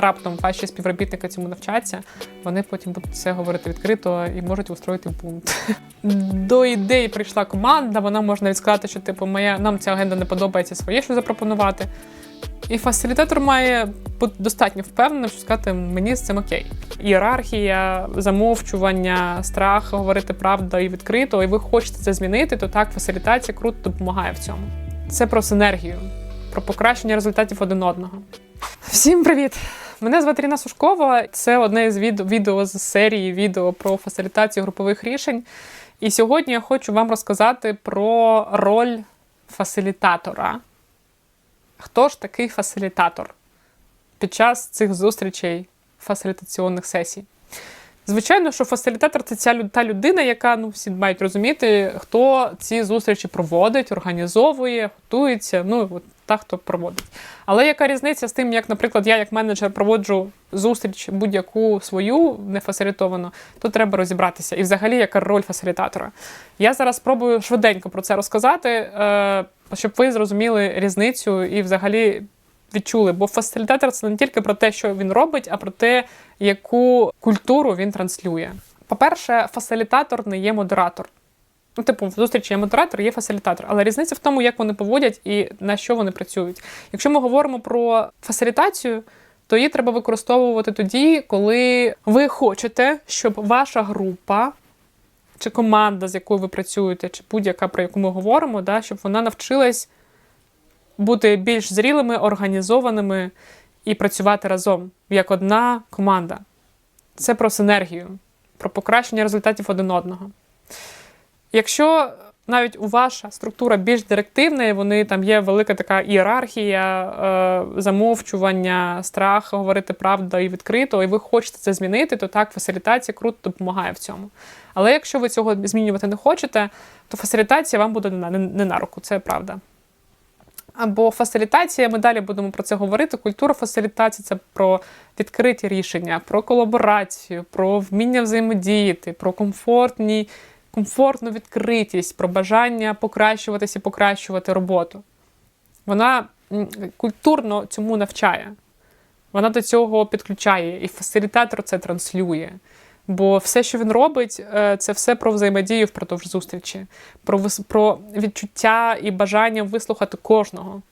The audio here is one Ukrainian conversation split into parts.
раптом ваші співробітники цьому навчаться, вони потім будуть це говорити відкрито і можуть устроїти бунт. До ідеї прийшла команда, вона може навіть сказати, що типу моя нам ця агенда не подобається своє, що запропонувати. І фасилітатор має бути достатньо впевненим, що сказати мені з цим окей. Ієрархія, замовчування, страх говорити правду і відкрито, і ви хочете це змінити, то так фасилітація круто допомагає в цьому. Це про синергію, про покращення результатів один одного. Всім привіт! Мене звати Ріна Сушкова. Це одне з відео з серії відео про фасилітацію групових рішень. І сьогодні я хочу вам розказати про роль фасилітатора. Хто ж такий фасилітатор під час цих зустрічей фасилітаційних сесій? Звичайно, що фасилітатор це ця та людина, яка ну всі мають розуміти, хто ці зустрічі проводить, організовує, готується. Ну от та, хто проводить. Але яка різниця з тим, як, наприклад, я як менеджер проводжу зустріч будь-яку свою не фасилітовану, то треба розібратися. І взагалі, яка роль фасилітатора. Я зараз спробую швиденько про це розказати, е, щоб ви зрозуміли різницю і взагалі відчули. Бо фасилітатор це не тільки про те, що він робить, а про те, яку культуру він транслює. По-перше, фасилітатор не є модератор. Ну, типу, в зустрічі є модератор, є фасилітатор. Але різниця в тому, як вони поводять і на що вони працюють. Якщо ми говоримо про фасилітацію, то її треба використовувати тоді, коли ви хочете, щоб ваша група чи команда, з якою ви працюєте, чи будь-яка, про яку ми говоримо, да, щоб вона навчилась бути більш зрілими, організованими і працювати разом як одна команда. Це про синергію, про покращення результатів один одного. Якщо навіть у ваша структура більш директивна, і вони там є велика така ієрархія, е, замовчування, страх говорити правду і відкрито, і ви хочете це змінити, то так фасилітація круто допомагає в цьому. Але якщо ви цього змінювати не хочете, то фасилітація вам буде не на, не на руку, це правда. Або фасилітація, ми далі будемо про це говорити. Культура фасилітації це про відкриті рішення, про колаборацію, про вміння взаємодіяти, про комфортні, комфортну відкритість, про бажання покращуватися і покращувати роботу. Вона культурно цьому навчає. Вона до цього підключає, і фасилітатор це транслює. Бо все, що він робить, е, це все про взаємодію впродовж зустрічі, про, про відчуття і бажання вислухати кожного.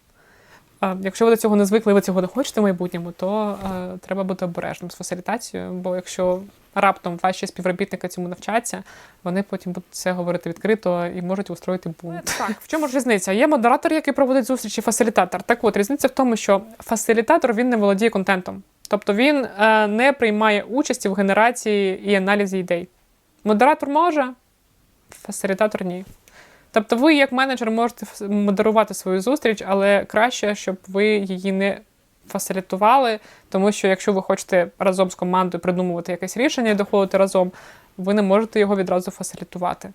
Якщо ви до цього не звикли, ви цього не хочете в майбутньому, то е, треба бути обережним з фасилітацією, бо якщо раптом ваші співробітники цьому навчаться, вони потім будуть це говорити відкрито і можуть устроїти бунт. Так, в чому ж різниця? Є модератор, який проводить зустрічі, фасилітатор. Так от, різниця в тому, що фасилітатор він не володіє контентом. Тобто він е, не приймає участі в генерації і аналізі ідей. Модератор може, фасилітатор ні. Тобто, ви, як менеджер, можете модерувати свою зустріч, але краще, щоб ви її не фасилітували, тому що якщо ви хочете разом з командою придумувати якесь рішення і доходити разом, ви не можете його відразу фасилітувати.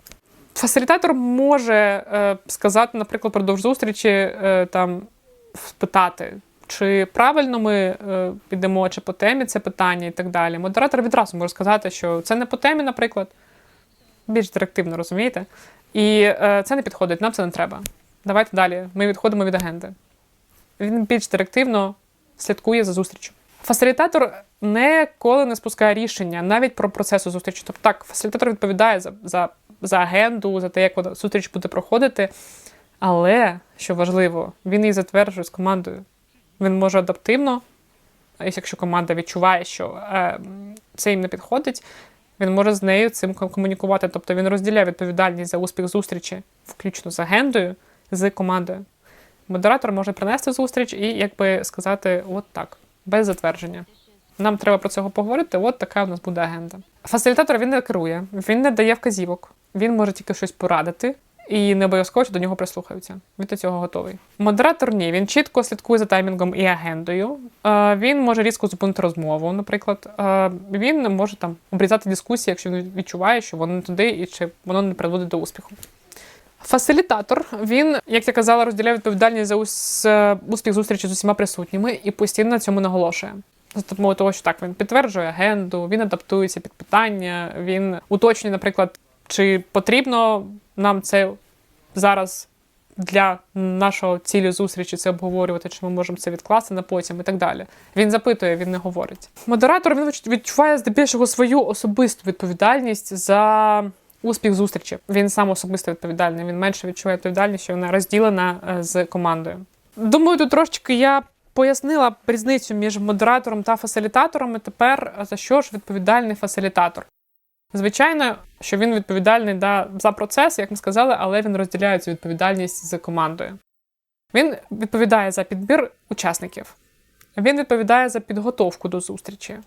Фасилітатор може е, сказати, наприклад, продовж зустрічі е, там спитати, чи правильно ми е, підемо, чи по темі це питання і так далі. Модератор відразу може сказати, що це не по темі, наприклад, більш директивно, розумієте? І е, це не підходить, нам це не треба. Давайте далі. Ми відходимо від агенди. Він більш директивно слідкує за зустрічю. Фасилітатор ніколи не спускає рішення навіть про процесу зустрічі. Тобто так, фасилітатор відповідає за, за, за агенду, за те, як зустріч буде проходити. Але, що важливо, він її затверджує з командою. Він може адаптивно, якщо команда відчуває, що е, це їм не підходить, він може з нею цим ком- комунікувати. Тобто він розділяє відповідальність за успіх зустрічі, включно з агендою, з командою. Модератор може принести зустріч і якби сказати, от так, без затвердження. Нам треба про цього поговорити, от така у нас буде агенда. Фасилітатор він не керує, він не дає вказівок, він може тільки щось порадити. І не обов'язково що до нього прислухаються. Він до цього готовий. Модератор ні, він чітко слідкує за таймінгом і агендою. Е, він може різко зупинити розмову, наприклад. Е, він може там обрізати дискусії, якщо він відчуває, що воно не туди і чи воно не приводить до успіху. Фасилітатор, він, як я казала, розділяє відповідальність за ус- е, успіх зустрічі з усіма присутніми і постійно на цьому наголошує. За допомогою того, що так він підтверджує агенду, він адаптується під питання, він уточнює, наприклад, чи потрібно нам це зараз для нашого цілі зустрічі це обговорювати, чи ми можемо це відкласти на потім і так далі. Він запитує, він не говорить. Модератор він відчуває здебільшого свою особисту відповідальність за успіх зустрічі. Він сам особисто відповідальний. Він менше відчуває відповідальність, що вона розділена е, з командою. Думаю, тут трошечки я пояснила різницю між модератором та фасилітатором. І Тепер за що ж відповідальний фасилітатор? Звичайно, що він відповідальний да, за процес, як ми сказали, але він розділяє цю відповідальність з командою. Він відповідає за підбір учасників, він відповідає за підготовку до зустрічі.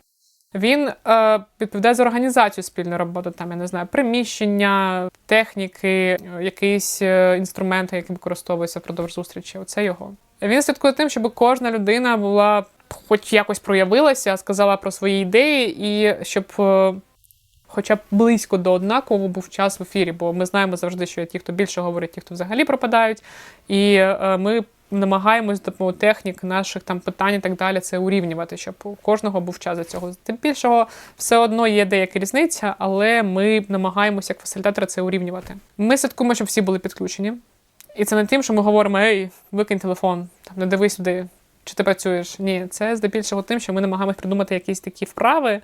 Він е, відповідає за організацію спільної роботи, там я не знаю, приміщення, техніки, якісь е, інструменти, які використовуються впродовж зустрічі. Оце його. Він слідкує тим, щоб кожна людина була, хоч якось проявилася, сказала про свої ідеї, і щоб е, хоча б близько до однакового був час в ефірі, бо ми знаємо завжди, що є ті, хто більше говорить, ті, хто взагалі пропадають. І е, ми намагаємось з допомогою технік, наших там питань і так далі, це урівнювати, щоб у кожного був час за цього. Тим більшого, все одно є деяка різниця, але ми намагаємося як фасилітатори це урівнювати. Ми слідкуємо, щоб всі були підключені. І це не тим, що ми говоримо: ей, викинь телефон, там не дивись сюди, чи ти працюєш. Ні, це здебільшого тим, що ми намагаємось придумати якісь такі вправи,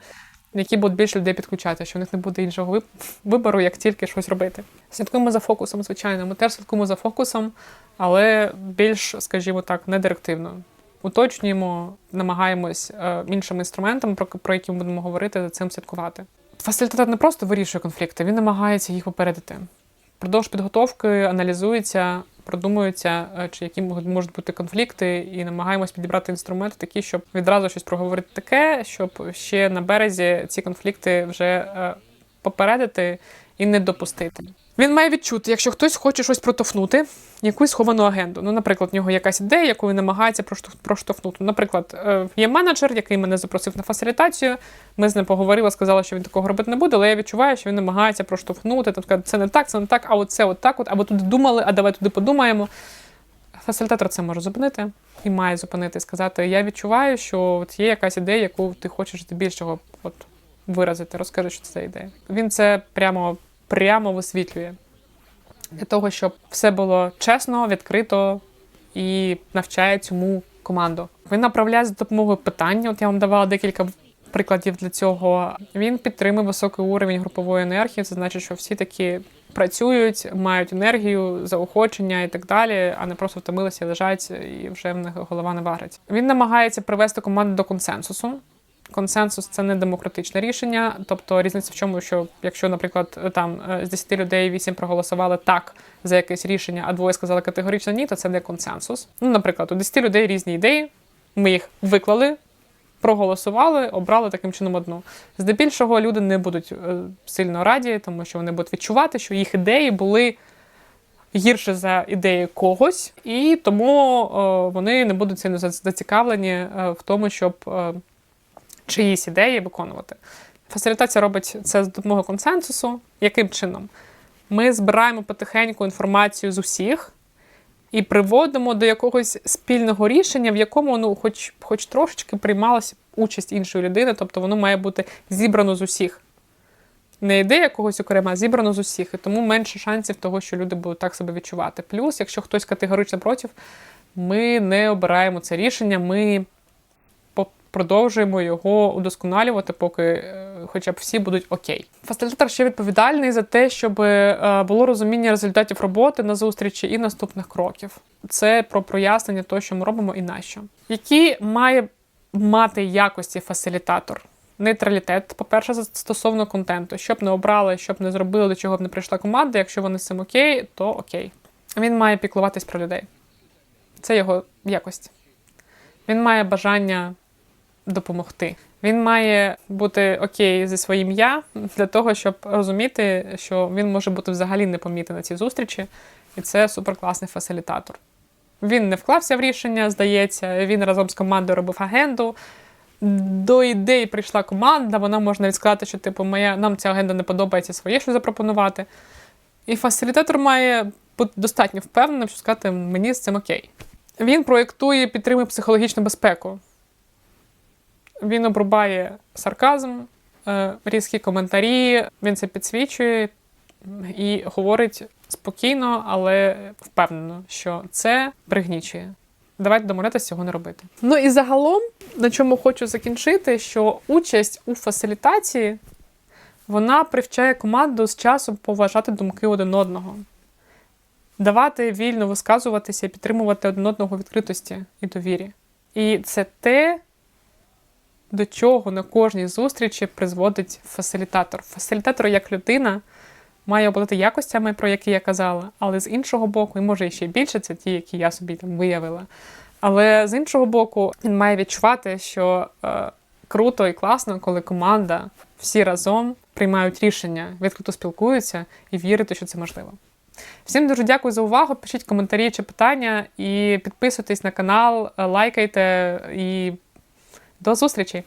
які будуть більше людей підключати, що в них не буде іншого вибору, як тільки щось робити. Слідкуємо за фокусом, звичайно. Ми теж слідкуємо за фокусом, але більш, скажімо так, не директивно. Уточнюємо, намагаємось е, іншими інструментами, про, які ми будемо говорити, за цим слідкувати. Фасилітатор не просто вирішує конфлікти, він намагається їх попередити. Впродовж підготовки аналізується, продумується, е, чи які можуть бути конфлікти, і намагаємось підібрати інструменти такі, щоб відразу щось проговорити таке, щоб ще на березі ці конфлікти вже е, попередити і не допустити. Він має відчути, якщо хтось хоче щось протовхнути, якусь сховану агенду. Ну, наприклад, в нього якась ідея, яку він намагається проштовх- проштовхнути. Наприклад, е, є менеджер, який мене запросив на фасилітацію. Ми з ним поговорили, сказали, що він такого робити не буде, але я відчуваю, що він намагається проштовхнути. Сказати, це не так, це не так, а от це от так, от, або туди думали, а давай туди подумаємо. Фасилітатор це може зупинити і має зупинити, сказати: Я відчуваю, що от є якась ідея, яку ти хочеш здебільшого от, виразити. Розкажи, що це ідея. Він це прямо, прямо висвітлює для того, щоб все було чесно, відкрито і навчає цьому команду. Він направляє за допомогою питань. От я вам давала декілька прикладів для цього. Він підтримує високий уровень групової енергії. Це значить, що всі такі працюють, мають енергію, заохочення і так далі, а не просто втомилися, лежать і вже в них голова не варить. Він намагається привести команду до консенсусу. Консенсус це не демократичне рішення. Тобто різниця в чому, що якщо, наприклад, там е, з 10 людей 8 проголосували так за якесь рішення, а двоє сказали категорично ні, то це не консенсус. Ну, наприклад, у 10 людей різні ідеї, ми їх виклали, проголосували, обрали таким чином одну. Здебільшого люди не будуть е, сильно раді, тому що вони будуть відчувати, що їх ідеї були. Гірше за ідеї когось, і тому е, вони не будуть сильно зацікавлені в тому, щоб чиїсь ідеї виконувати. Фасилітація робить це з допомогою консенсусу. Яким чином? Ми збираємо потихеньку інформацію з усіх і приводимо до якогось спільного рішення, в якому ну, хоч, хоч трошечки приймалася участь іншої людини, тобто воно має бути зібрано з усіх. Не ідея когось окрема, а зібрано з усіх. І тому менше шансів того, що люди будуть так себе відчувати. Плюс, якщо хтось категорично проти, ми не обираємо це рішення, ми продовжуємо його удосконалювати, поки е, хоча б всі будуть окей. Фасилітатор ще відповідальний за те, щоб е, було розуміння результатів роботи на зустрічі і наступних кроків. Це про прояснення того, що ми робимо і нащо. Які має мати якості фасилітатор? Нейтралітет, по-перше, стосовно контенту. Щоб не обрали, щоб не зробили, до чого б не прийшла команда. Якщо вони з цим окей, то окей. Він має піклуватись про людей. Це його якость. Він має бажання допомогти. Він має бути окей зі своїм я для того, щоб розуміти, що він може бути взагалі непомітний на цій зустрічі, і це суперкласний фасилітатор. Він не вклався в рішення, здається. Він разом з командою робив агенду. До ідеї прийшла команда, вона може навіть сказати, що типу, моя, нам ця агенда не подобається, своє щось запропонувати. І фасилітатор має бути достатньо впевненим, що сказати, мені з цим окей. Він проєктує, підтримує психологічну безпеку. Він обрубає сарказм, е, різкі коментарі, він це підсвічує і говорить спокійно, але впевнено, що це пригнічує. Давайте домовлятися цього не робити. Ну і загалом, на чому хочу закінчити, що участь у фасилітації вона привчає команду з часом поважати думки один одного, давати вільно висказуватися і підтримувати один одного відкритості і довірі. І це те, до чого на кожній зустрічі призводить фасилітатор. Фасилітатор як людина має обладати якостями, про які я казала, але з іншого боку, і може і ще більше, це ті, які я собі там виявила. Але з іншого боку, він має відчувати, що е, круто і класно, коли команда всі разом приймають рішення, відкрито спілкуються і вірити, що це можливо. Всім дуже дякую за увагу. Пишіть коментарі чи питання і підписуйтесь на канал, лайкайте і до зустрічі!